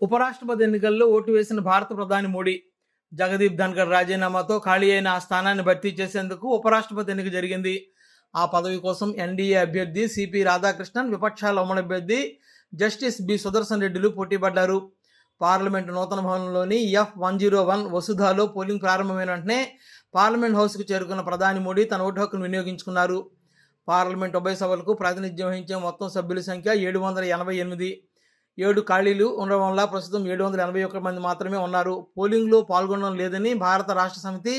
ఉపరాష్ట్రపతి ఎన్నికల్లో ఓటు వేసిన భారత ప్రధాని మోడీ జగదీప్ ధన్కర్ రాజీనామాతో ఖాళీ అయిన ఆ స్థానాన్ని భర్తీ చేసేందుకు ఉపరాష్ట్రపతి ఎన్నిక జరిగింది. ఆ పదవి కోసం ఎన్డీఏ అభ్యర్థి సిపి రాధాకృష్ణన్ విపక్షాల ఉమ్మడి అభ్యర్థి జస్టిస్ బి సుదర్శన్ రెడ్డిలు పోటీ పడ్డారు పార్లమెంటు నూతన భవనంలోని ఎఫ్ వన్ జీరో వన్ వసుధాలో పోలింగ్ ప్రారంభమైన వెంటనే పార్లమెంట్ హౌస్కు చేరుకున్న ప్రధాని మోడీ తన ఓటు హక్కును వినియోగించుకున్నారు. పార్లమెంట్ ఉభయ సభలకు ప్రాతినిధ్యం వహించే మొత్తం సభ్యుల సంఖ్య ఏడు వందల ఎనభై ఎనిమిది. ఏడు ఖాళీలు ఉండడం వల్ల ప్రస్తుతం ఏడు వందల ఎనభై ఒక్క మంది మాత్రమే ఉన్నారు. పోలింగ్లో పాల్గొనడం లేదని భారత రాష్ట్ర సమితి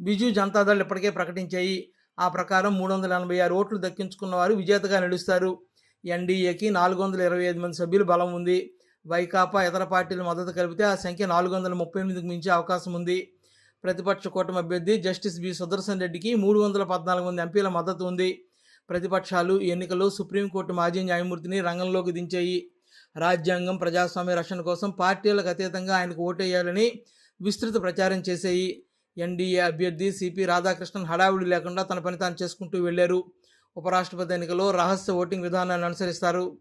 బిజు జనతాదళ్ ఇప్పటికే ప్రకటించాయి. ఆ ప్రకారం మూడు వందల ఎనభై ఆరు ఓట్లు దక్కించుకున్న వారు విజేతగా నిలుస్తారు. ఎన్డీఏకి నాలుగు వందల ఇరవై ఐదు మంది సభ్యులు బలం ఉంది. వైకాపా ఇతర పార్టీల మద్దతు కలిపితే ఆ సంఖ్య నాలుగు వందల ముప్పై ఎనిమిదికి మించే అవకాశం ఉంది. ప్రతిపక్ష కూటమి అభ్యర్థి జస్టిస్ బి సుదర్శన్ రెడ్డికి మూడు వందల పద్నాలుగు మంది ఎంపీల మద్దతు ఉంది. ప్రతిపక్షాలు ఈ ఎన్నికల్లో సుప్రీంకోర్టు మాజీ న్యాయమూర్తిని రంగంలోకి దించాయి. రాజ్యాంగం ప్రజాస్వామ్య రక్షణ కోసం పార్టీలకు అతీతంగా ఆయనకు ఓటేయాలని విస్తృత ప్రచారం చేసేయి. ఎన్డీఏ అభ్యర్థి సిపి రాధాకృష్ణన్ హడావుడి లేకుండా తన పని తాను చేసుకుంటూ వెళ్ళారు ఉపరాష్ట్రపతి ఎన్నికలో రహస్య ఓటింగ్ విధానాన్ని అనుసరిస్తారు.